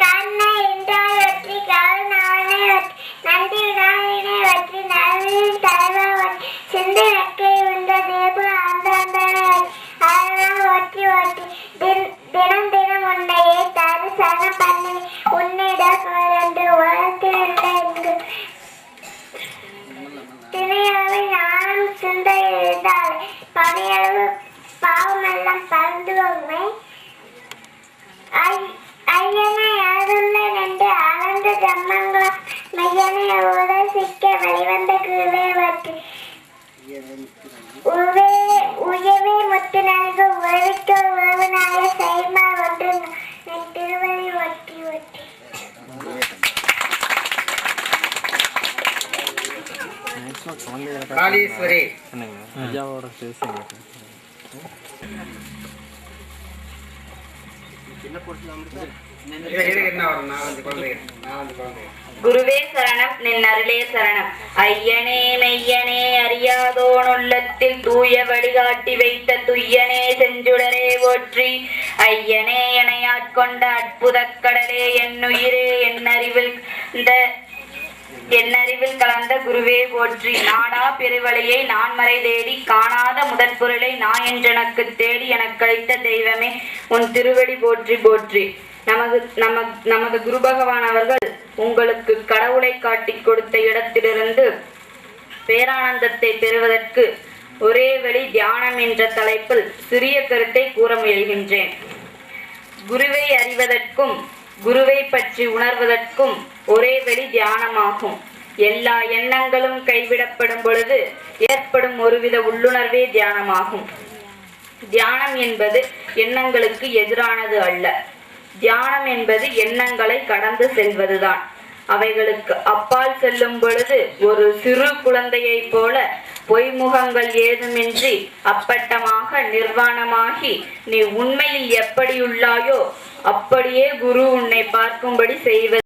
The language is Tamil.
கண்ணை என்றால் வெற்றி வெற்றி நன்றி வெற்றி தலைவர் சிந்து வெக்கை தேபு ஆந்தாந்தனை அதனால் ஒற்றி ஒற்றி. தினம் தினம் உன்னையே பண்ணி உன்னிடம் கலந்து உலகத்தில் இங்கு. திணையளவு ஞானம் சிந்தை இருந்தால் பணியளவு பாவமெல்லாம் பறந்து உண்மை ஐ- ஐயனை யாருள்ள நின்று ஆனந்த மையனை உதசிக்க வெளிவந்த குருவே வற்றி உவே உயவே முத்து நல்கு உறவிக்க உறவுனாய செய்மா ஒன்று என் திருவடி ஒட்டி ஒட்டி. காளீஸ்வரி. ஐயாவோட பேசுங்க குருவே சரணம் நின் அருளே சரணம். ஐயனே மெய்யனே அறியாதோனுள்ளத்தில் தூய வழிகாட்டி வைத்த துய்யனே செஞ்சுடரே போற்றி. ஐயனே எனையாட்கொண்ட அற்புத கடலே என்னுயிரே என் அறிவில் இந்த என்ன என்னறிவில் கலந்த குருவே போற்றி. நாடா பெருவழியை நான் மறை தேடி காணாத முதற் பொருளை நான் என்றெனக்கு தேடி எனக்களித்த தெய்வமே உன் திருவடி போற்றி போற்றி. நமது நம நமது குரு பகவான் அவர்கள் உங்களுக்கு கடவுளை காட்டிக் கொடுத்த இடத்திலிருந்து பேரானந்தத்தை பெறுவதற்கு ஒரே வழி தியானம் என்ற தலைப்பில் சிறிய கருத்தை கூற முயல்கின்றேன். குருவை அறிவதற்கும் குருவை பற்றி உணர்வதற்கும் ஒரே வழி தியானமாகும். எல்லா எண்ணங்களும் கைவிடப்படும் பொழுது ஏற்படும் ஒருவித உள்ளுணர்வே தியானமாகும். தியானம் என்பது எண்ணங்களுக்கு எதிரானது அல்ல. தியானம் என்பது எண்ணங்களை கடந்து செல்வதுதான். அவைகளுக்கு அப்பால் செல்லும் பொழுது ஒரு சிறு குழந்தையைப் போல பொய்முகங்கள் ஏதுமின்றி அப்பட்டமாக நிர்வாணமாகி நீ உண்மையில் எப்படியுள்ளாயோ அப்படியே குரு உன்னை பார்க்கும்படி செய்வது